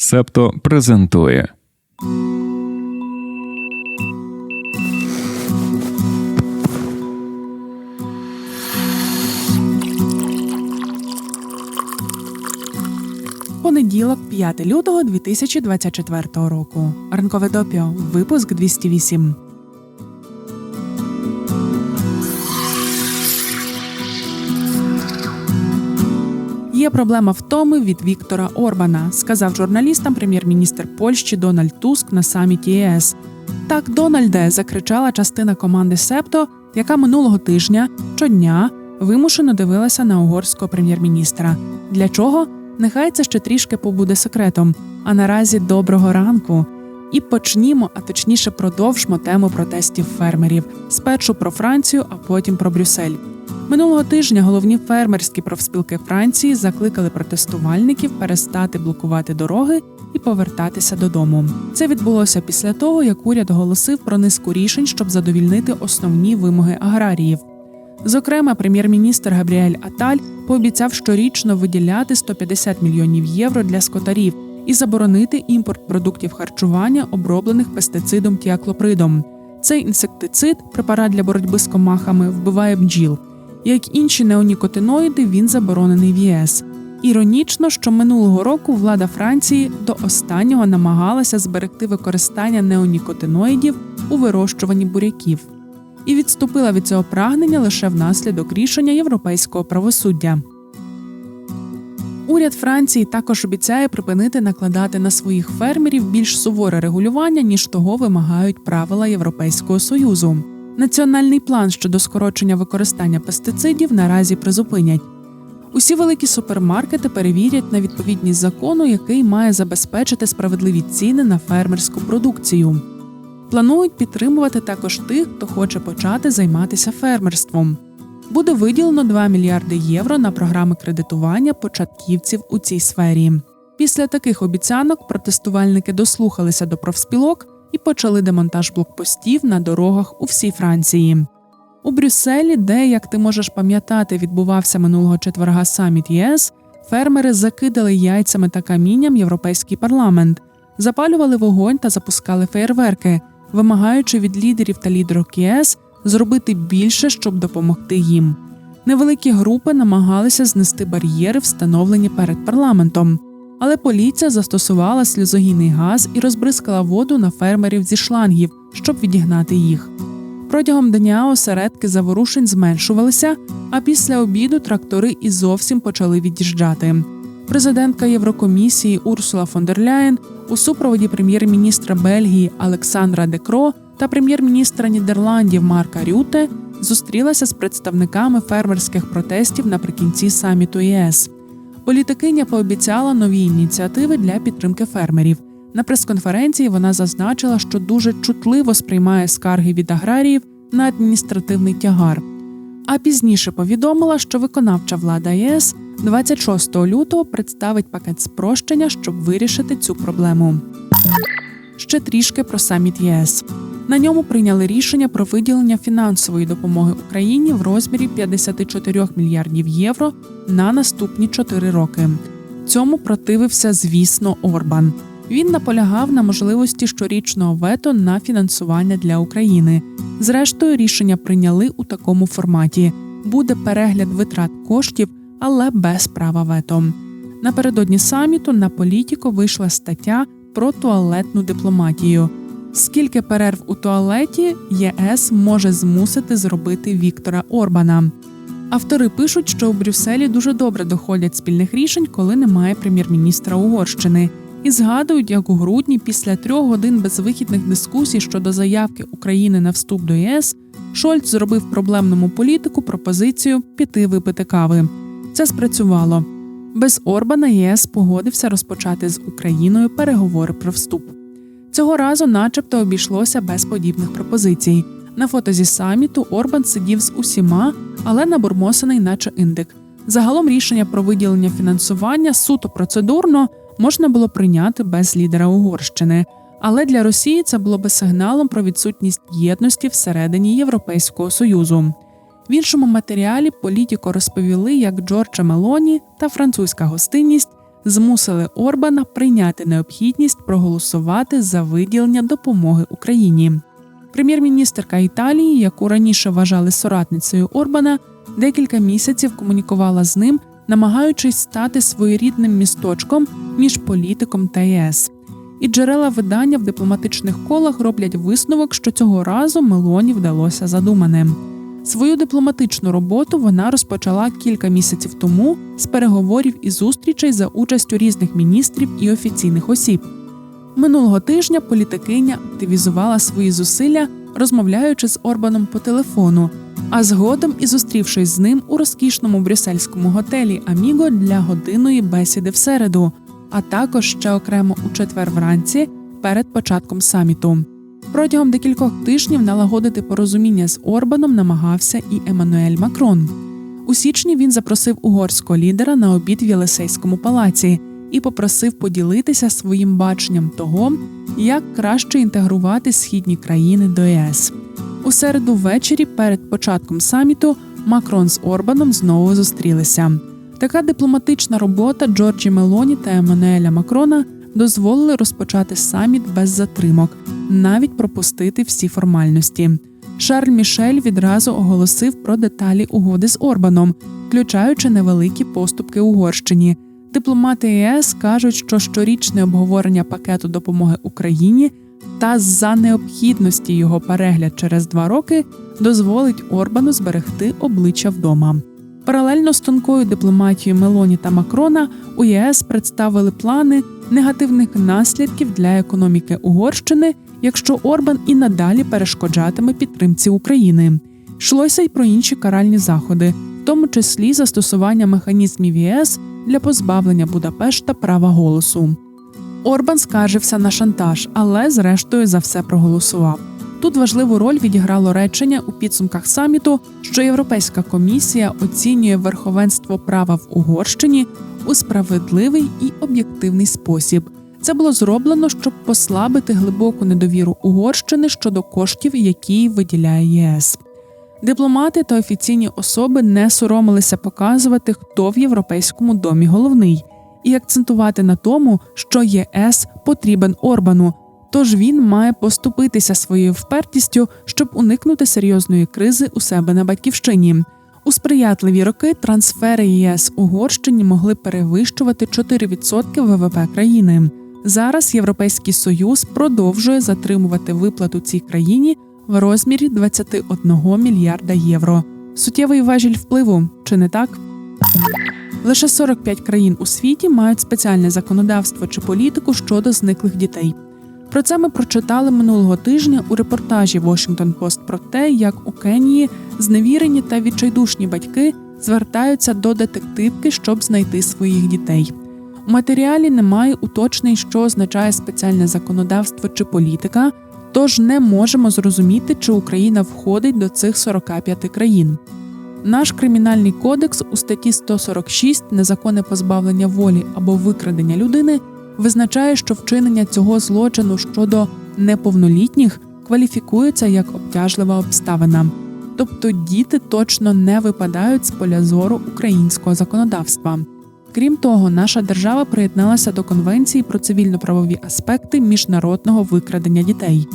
Септо презентує. Понеділок, 5 лютого 2024 року. Ранкове допіо. Випуск 208. Проблема в тому від Віктора Орбана, сказав журналістам прем'єр-міністр Польщі Дональд Туск на саміті ЄС. Так, Дональде закричала частина команди Септо, яка минулого тижня щодня вимушено дивилася на угорського прем'єр-міністра. Для чого? Нехай це ще трішки побуде секретом. А наразі доброго ранку. І почнімо, а точніше продовжмо тему протестів фермерів. Спершу про Францію, а потім про Брюссель. Минулого тижня головні фермерські профспілки Франції закликали протестувальників перестати блокувати дороги і повертатися додому. Це відбулося після того, як уряд оголосив про низку рішень, щоб задовільнити основні вимоги аграріїв. Зокрема, прем'єр-міністр Габріель Аталь пообіцяв щорічно виділяти 150 мільйонів євро для скотарів і заборонити імпорт продуктів харчування, оброблених пестицидом тіаклопридом. Цей інсектицид, препарат для боротьби з комахами, вбиває бджіл. Як інші неонікотиноїди, він заборонений в ЄС. Іронічно, що минулого року влада Франції до останнього намагалася зберегти використання неонікотиноїдів у вирощуванні буряків і відступила від цього прагнення лише внаслідок рішення європейського правосуддя. Уряд Франції також обіцяє припинити накладати на своїх фермерів більш суворе регулювання, ніж того вимагають правила Європейського союзу. Національний план щодо скорочення використання пестицидів наразі призупинять. Усі великі супермаркети перевірять на відповідність закону, який має забезпечити справедливі ціни на фермерську продукцію. Планують підтримувати також тих, хто хоче почати займатися фермерством. Буде виділено 2 мільярди євро на програми кредитування початківців у цій сфері. Після таких обіцянок протестувальники дослухалися до профспілок і почали демонтаж блокпостів на дорогах у всій Франції. У Брюсселі, де, як ти можеш пам'ятати, відбувався минулого четверга саміт ЄС, фермери закидали яйцями та камінням європейський парламент, запалювали вогонь та запускали феєрверки, вимагаючи від лідерів та лідерок ЄС зробити більше, щоб допомогти їм. Невеликі групи намагалися знести бар'єри, встановлені перед парламентом, але поліція застосувала сльозогінний газ і розбризкала воду на фермерів зі шлангів, щоб відігнати їх. Протягом дня осередки заворушень зменшувалися, а після обіду трактори і зовсім почали від'їжджати. Президентка Єврокомісії Урсула фон дер Ляєн у супроводі прем'єр-міністра Бельгії Олександра Декро та прем'єр-міністра Нідерландів Марка Рюте зустрілася з представниками фермерських протестів наприкінці саміту ЄС. Політикиня пообіцяла нові ініціативи для підтримки фермерів. На прес-конференції вона зазначила, що дуже чутливо сприймає скарги від аграріїв на адміністративний тягар. А пізніше повідомила, що виконавча влада ЄС 26 лютого представить пакет спрощення, щоб вирішити цю проблему. Ще трішки про саміт ЄС. На ньому прийняли рішення про виділення фінансової допомоги Україні в розмірі 54 мільярдів євро на наступні 4 роки. Цьому противився, звісно, Орбан. Він наполягав на можливості щорічного вето на фінансування для України. Зрештою, рішення прийняли у такому форматі: буде перегляд витрат коштів, але без права вето. Напередодні саміту на політіко вийшла стаття про туалетну дипломатію. Скільки перерв у туалеті ЄС може змусити зробити Віктора Орбана? Автори пишуть, що у Брюсселі дуже добре доходять спільних рішень, коли немає прем'єр-міністра Угорщини, і згадують, як у грудні, після трьох годин безвихідних дискусій щодо заявки України на вступ до ЄС, Шольц зробив проблемному політику пропозицію піти випити кави. Це спрацювало. Без Орбана ЄС погодився розпочати з Україною переговори про вступ. Цього разу, начебто, обійшлося без подібних пропозицій. На фото зі саміту Орбан сидів з усіма, але набурмосений, наче індик. Загалом рішення про виділення фінансування суто процедурно можна було прийняти без лідера Угорщини. Але для Росії це було би сигналом про відсутність єдності всередині Європейського союзу. В іншому матеріалі політико розповіли, як Джорджа Мелоні та французька гостинність змусили Орбана прийняти необхідність проголосувати за виділення допомоги Україні. Прем'єр-міністерка Італії, яку раніше вважали соратницею Орбана, декілька місяців комунікувала з ним, намагаючись стати своєрідним місточком між політиком та ЄС. І джерела видання в дипломатичних колах роблять висновок, що цього разу Мелоні вдалося задумане. Свою дипломатичну роботу вона розпочала кілька місяців тому з переговорів і зустрічей за участю різних міністрів і офіційних осіб. Минулого тижня політикиня активізувала свої зусилля, розмовляючи з Орбаном по телефону, а згодом і зустрівшись з ним у розкішному брюссельському готелі Аміго для годинної бесіди в середу, а також ще окремо у четвер вранці перед початком саміту. Протягом декількох тижнів налагодити порозуміння з Орбаном намагався і Еммануель Макрон. У січні він запросив угорського лідера на обід в Єлисейському палаці і попросив поділитися своїм баченням того, як краще інтегрувати східні країни до ЄС. У середу ввечері перед початком саміту Макрон з Орбаном знову зустрілися. Така дипломатична робота Джорджі Мелоні та Еммануеля Макрона дозволили розпочати саміт без затримок, навіть пропустити всі формальності. Шарль Мішель відразу оголосив про деталі угоди з Орбаном, включаючи невеликі поступки Угорщині. Дипломати ЄС кажуть, що щорічне обговорення пакету допомоги Україні та за необхідності його перегляд через два роки дозволить Орбану зберегти обличчя вдома. Паралельно з тонкою дипломатією Мелоні та Макрона у ЄС представили плани негативних наслідків для економіки Угорщини, якщо Орбан і надалі перешкоджатиме підтримці України. Йшлося й про інші каральні заходи, в тому числі застосування механізмів ЄС для позбавлення Будапешта права голосу. Орбан скаржився на шантаж, але зрештою за все проголосував. Тут важливу роль відіграло речення у підсумках саміту, що Європейська комісія оцінює верховенство права в Угорщині у справедливий і об'єктивний спосіб. Це було зроблено, щоб послабити глибоку недовіру Угорщини щодо коштів, які виділяє ЄС. Дипломати та офіційні особи не соромилися показувати, хто в європейському домі головний, і акцентувати на тому, що ЄС потрібен Орбану, тож він має поступитися своєю впертістю, щоб уникнути серйозної кризи у себе на батьківщині. У сприятливі роки трансфери ЄС Угорщині могли перевищувати 4% ВВП країни. Зараз Європейський Союз продовжує затримувати виплату цій країні в розмірі 21 мільярда євро. Суттєвий важіль впливу, чи не так? Лише 45 країн у світі мають спеціальне законодавство чи політику щодо зниклих дітей. Про це ми прочитали минулого тижня у репортажі Washington Post про те, як у Кенії зневірені та відчайдушні батьки звертаються до детективки, щоб знайти своїх дітей. Матеріалі немає уточнень, що означає спеціальне законодавство чи політика, тож не можемо зрозуміти, чи Україна входить до цих 45 країн. Наш кримінальний кодекс у статті 146 незаконне позбавлення волі або викрадення людини визначає, що вчинення цього злочину щодо неповнолітніх кваліфікується як обтяжлива обставина, тобто діти точно не випадають з поля зору українського законодавства. Крім того, наша держава приєдналася до Конвенції про цивільно-правові аспекти міжнародного викрадення дітей.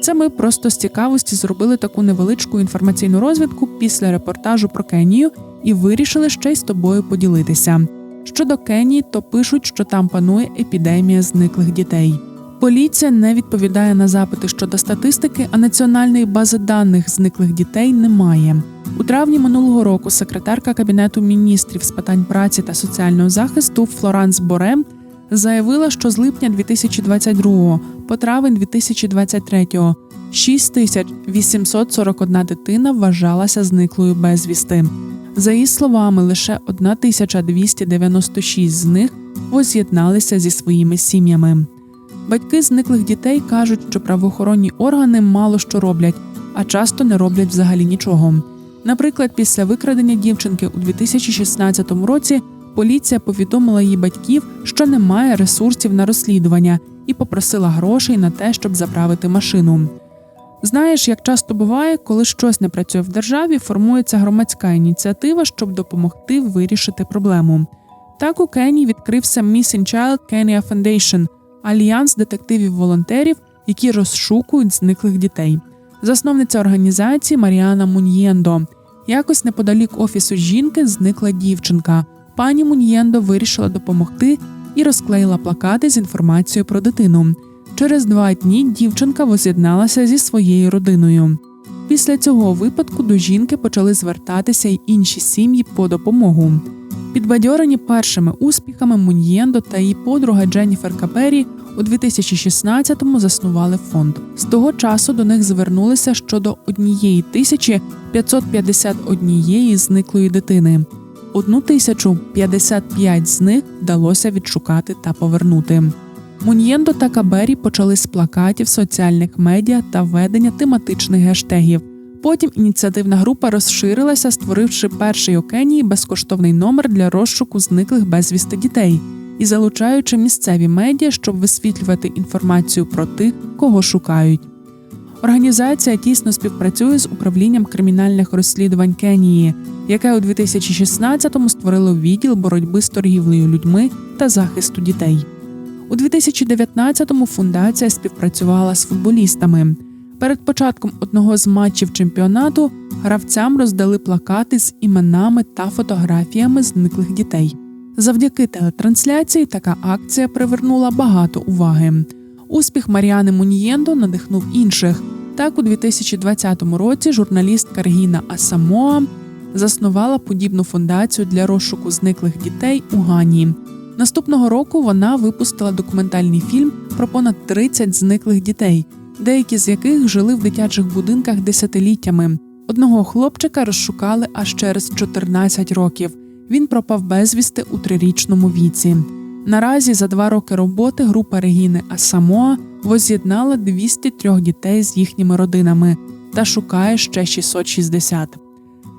Це ми просто з цікавості зробили таку невеличку інформаційну розвідку після репортажу про Кенію і вирішили ще й з тобою поділитися. Щодо Кенії, то пишуть, що там панує епідемія зниклих дітей. Поліція не відповідає на запити щодо статистики, а національної бази даних зниклих дітей немає. У травні минулого року секретарка кабінету міністрів з питань праці та соціального захисту Флоранс Боре заявила, що з липня 2022 по травень 2023 6841 дитина вважалася зниклою безвісти. За її словами, лише 1296 з них воз'єдналися зі своїми сім'ями. Батьки зниклих дітей кажуть, що правоохоронні органи мало що роблять, а часто не роблять взагалі нічого. Наприклад, після викрадення дівчинки у 2016 році поліція повідомила її батьків, що немає ресурсів на розслідування, і попросила грошей на те, щоб заправити машину. Знаєш, як часто буває, коли щось не працює в державі, формується громадська ініціатива, щоб допомогти вирішити проблему. Так у Кенії відкрився Missing Child Kenya Foundation – альянс детективів-волонтерів, які розшукують зниклих дітей. Засновниця організації Маріана Муньєндо. Якось неподалік офісу жінки зникла дівчинка. Пані Муньєндо вирішила допомогти і розклеїла плакати з інформацією про дитину. Через два дні дівчинка воз'єдналася зі своєю родиною. Після цього випадку до жінки почали звертатися й інші сім'ї по допомогу. Підбадьорені першими успіхами Муньєндо та її подруга Дженніфер Капері у 2016-му заснували фонд. З того часу до них звернулися щодо однієї тисячі 551 зниклої дитини. Одну тисячу 55 з них вдалося відшукати та повернути. Муньєндо та Кабері почали з плакатів, соціальних медіа та ведення тематичних гештегів. Потім ініціативна група розширилася, створивши перший у Кенії безкоштовний номер для розшуку зниклих безвісти дітей і залучаючи місцеві медіа, щоб висвітлювати інформацію про тих, кого шукають. Організація тісно співпрацює з управлінням кримінальних розслідувань Кенії, яке у 2016-му створило відділ боротьби з торгівлею людьми та захисту дітей. У 2019-му фундація співпрацювала з футболістами. Перед початком одного з матчів чемпіонату гравцям роздали плакати з іменами та фотографіями зниклих дітей. Завдяки телетрансляції така акція привернула багато уваги. Успіх Маріани Мунієндо надихнув інших. Так, у 2020 році журналістка Регіна Асамоа заснувала подібну фундацію для розшуку зниклих дітей у Гані. Наступного року вона випустила документальний фільм про понад 30 зниклих дітей, деякі з яких жили в дитячих будинках десятиліттями. Одного хлопчика розшукали аж через 14 років. Він пропав безвісти у трирічному віці. Наразі за два роки роботи група Регіни Асамоа воз'єднала 203 дітей з їхніми родинами та шукає ще 660.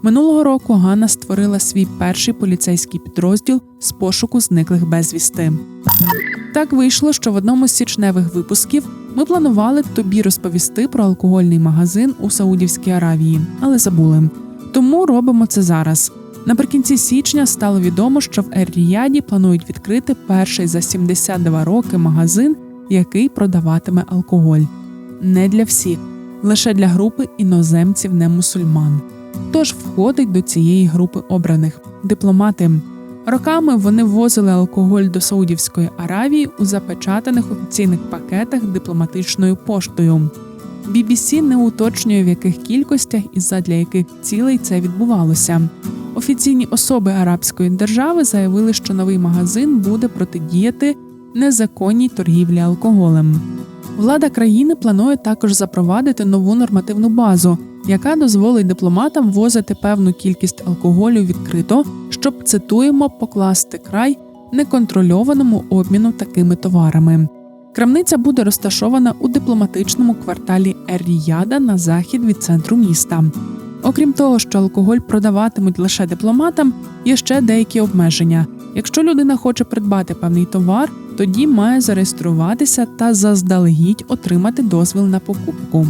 Минулого року Ганна створила свій перший поліцейський підрозділ з пошуку зниклих безвісти. Так вийшло, що в одному з січневих випусків ми планували тобі розповісти про алкогольний магазин у Саудівській Аравії, але забули. Тому робимо це зараз. Наприкінці січня стало відомо, що в Ер-Ріяді планують відкрити перший за 72 роки магазин, який продаватиме алкоголь. Не для всіх, лише для групи іноземців не мусульман. Тож входить до цієї групи обраних дипломати. Роками вони ввозили алкоголь до Саудівської Аравії у запечатаних офіційних пакетах дипломатичною поштою. BBC не уточнює в яких кількостях і задля яких цілей це відбувалося. Офіційні особи арабської держави заявили, що новий магазин буде протидіяти незаконній торгівлі алкоголем. Влада країни планує також запровадити нову нормативну базу, яка дозволить дипломатам ввозити певну кількість алкоголю відкрито, щоб цитуємо покласти край неконтрольованому обміну такими товарами. Крамниця буде розташована у дипломатичному кварталі Ер-Ріяда на захід від центру міста. Окрім того, що алкоголь продаватимуть лише дипломатам, є ще деякі обмеження. Якщо людина хоче придбати певний товар, тоді має зареєструватися та заздалегідь отримати дозвіл на покупку.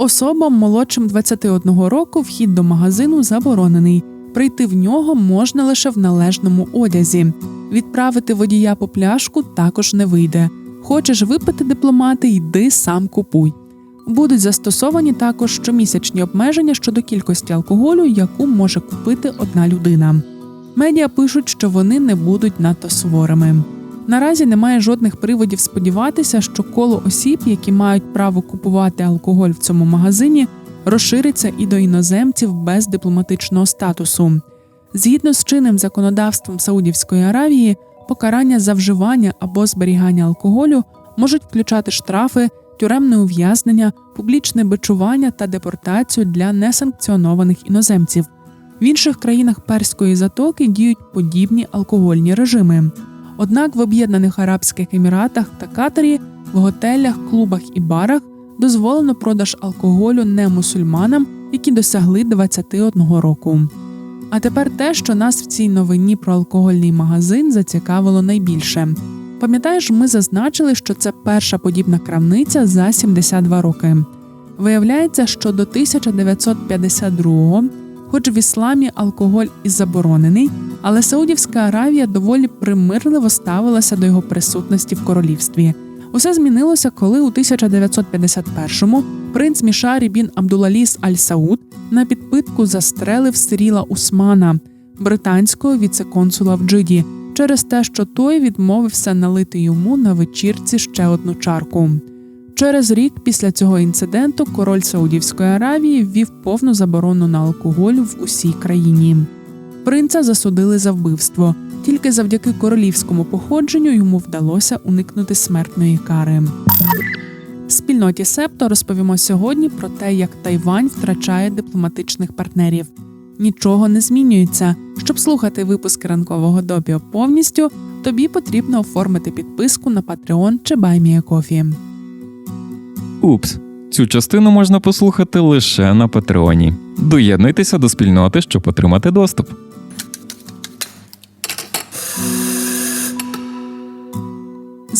Особам молодшим 21 року вхід до магазину заборонений. Прийти в нього можна лише в належному одязі. Відправити водія по пляшку також не вийде. Хочеш випити дипломати, йди сам купуй. Будуть застосовані також щомісячні обмеження щодо кількості алкоголю, яку може купити одна людина. Медіа пишуть, що вони не будуть надто суворими. Наразі немає жодних приводів сподіватися, що коло осіб, які мають право купувати алкоголь в цьому магазині, розшириться і до іноземців без дипломатичного статусу. Згідно з чинним законодавством Саудівської Аравії, покарання за вживання або зберігання алкоголю можуть включати штрафи, тюремне ув'язнення, публічне бичування та депортацію для несанкціонованих іноземців. В інших країнах Перської затоки діють подібні алкогольні режими. Однак в Об'єднаних Арабських Еміратах та Катарі в готелях, клубах і барах дозволено продаж алкоголю не мусульманам, які досягли 21 року. А тепер те, що нас в цій новині про алкогольний магазин зацікавило найбільше. Пам'ятаєш, ми зазначили, що це перша подібна крамниця за 72 роки. Виявляється, що до 1952-го, хоч в ісламі алкоголь і заборонений, Але Саудівська Аравія доволі примирливо ставилася до його присутності в королівстві. Усе змінилося, коли у 1951-му принц Мішарі бін Абдулаліс Аль Сауд на підпитку застрелив Сиріла Усмана, британського віцеконсула в Джиді, через те, що той відмовився налити йому на вечірці ще одну чарку. Через рік після цього інциденту король Саудівської Аравії ввів повну заборону на алкоголь в усій країні. Принца засудили за вбивство. Тільки завдяки королівському походженню йому вдалося уникнути смертної кари. В Спільноті Септо розповімо сьогодні про те, як Тайвань втрачає дипломатичних партнерів. Нічого не змінюється. Щоб слухати випуски ранкового допіо повністю, тобі потрібно оформити підписку на Patreon чи BuyMeACoffee. Упс. Цю частину можна послухати лише на Патреоні. Доєднуйтеся до спільноти, щоб отримати доступ.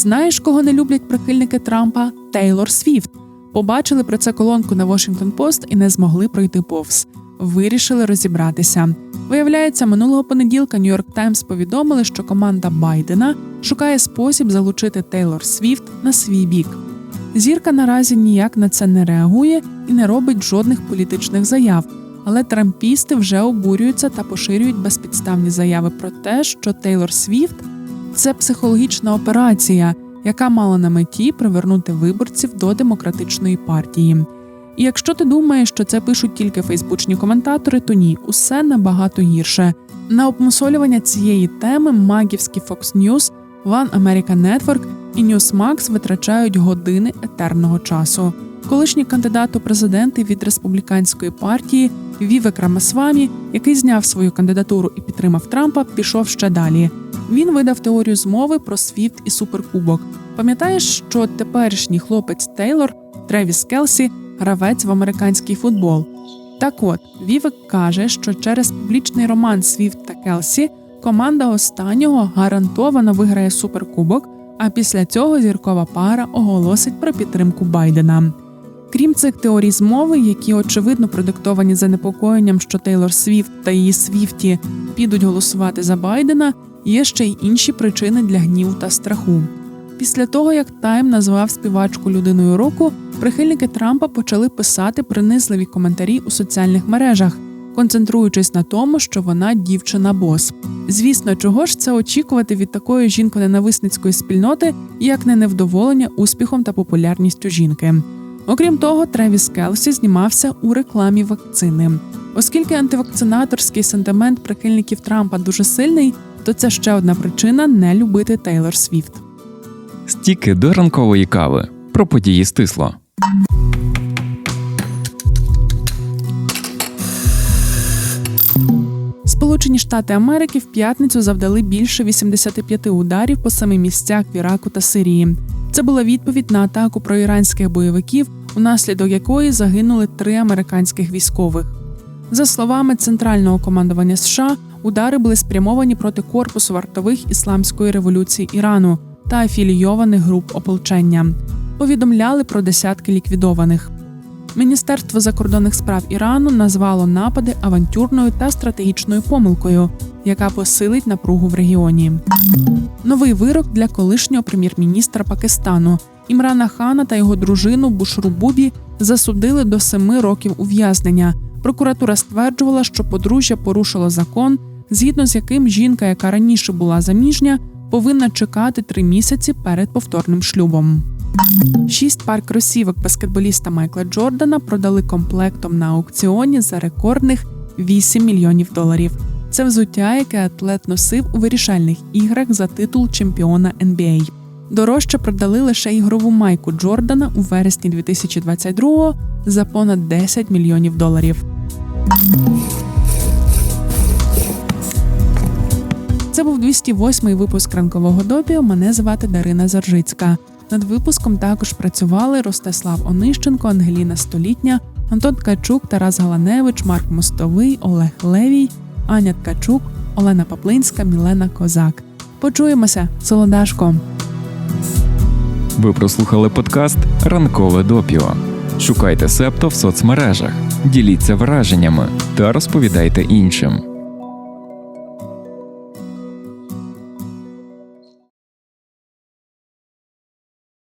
Знаєш, кого не люблять прихильники Трампа? Тейлор Свіфт. Побачили про це колонку на Washington Post і не змогли пройти повз. Вирішили розібратися. Виявляється, минулого понеділка York Times повідомили, що команда Байдена шукає спосіб залучити Тейлор Свіфт на свій бік. Зірка наразі ніяк на це не реагує і не робить жодних політичних заяв. Але трампісти вже обурюються та поширюють безпідставні заяви про те, що Тейлор Свіфт це психологічна операція, яка мала на меті привернути виборців до демократичної партії. І якщо ти думаєш, що це пишуть тільки фейсбучні коментатори, то ні, усе набагато гірше. На обмусолювання цієї теми магівські Fox News, One American Network і Newsmax витрачають години етерного часу. Колишній кандидат у президенти від республіканської партії Вівек Рамасвамі, який зняв свою кандидатуру і підтримав Трампа, пішов ще далі. Він видав теорію змови про Свіфт і суперкубок. Пам'ятаєш, що теперішній хлопець Тейлор Тревіс Келсі гравець в американський футбол. Так от Вівек каже, що через публічний роман Свіфт та Келсі команда останнього гарантовано виграє суперкубок. А після цього зіркова пара оголосить про підтримку Байдена. Крім цих теорій змови, які очевидно продиктовані занепокоєнням, що Тейлор Свіфт та її Свіфті підуть голосувати за Байдена, є ще й інші причини для гніву та страху. Після того, як Тайм назвав співачку людиною року, прихильники Трампа почали писати принизливі коментарі у соціальних мережах, концентруючись на тому, що вона дівчина-бос. Звісно, чого ж це очікувати від такої жінко-ненависницької спільноти, як не невдоволення успіхом та популярністю жінки. Окрім того, Тревіс Келсі знімався у рекламі вакцини. Оскільки антивакцинаторський сентимент прихильників Трампа дуже сильний, то це ще одна причина не любити Тейлор Свіфт. Стіки до ранкової кави. Про події стисло. Сполучені Штати Америки в п'ятницю завдали більше 85 ударів по самих місцях в Іраку та Сирії. Це була відповідь на атаку проіранських бойовиків, унаслідок якої загинули три американських військових. За словами центрального командування США, удари були спрямовані проти корпусу вартових ісламської революції Ірану та афілійованих груп ополчення. Повідомляли про десятки ліквідованих. Міністерство закордонних справ Ірану назвало напади авантюрною та стратегічною помилкою, яка посилить напругу в регіоні. Новий вирок для колишнього прем'єр-міністра Пакистану Імрана Хана та його дружину Бушру Бубі засудили до семи років ув'язнення. Прокуратура стверджувала, що подружжя порушило закон, згідно з яким жінка, яка раніше була заміжня, повинна чекати три місяці перед повторним шлюбом. Шість пар кросівок баскетболіста Майкла Джордана продали комплектом на аукціоні за рекордних 8 мільйонів доларів. Це взуття, яке атлет носив у вирішальних іграх за титул чемпіона NBA. Дорожче продали лише ігрову майку Джордана у вересні 2022 за понад 10 мільйонів доларів. 208-й випуск ранкового допіо. Мене звати Дарина Заржицька. Над випуском також працювали Ростислав Онищенко, Ангеліна Столітня, Антон Ткачук, Тарас Галаневич, Марк Мостовий, Олег Левій, Аня Ткачук, Олена Паплинська, Мілена Козак. Почуємося, солодашко. Ви прослухали подкаст Ранкове допіо. Шукайте септо в соцмережах, діліться враженнями та розповідайте іншим.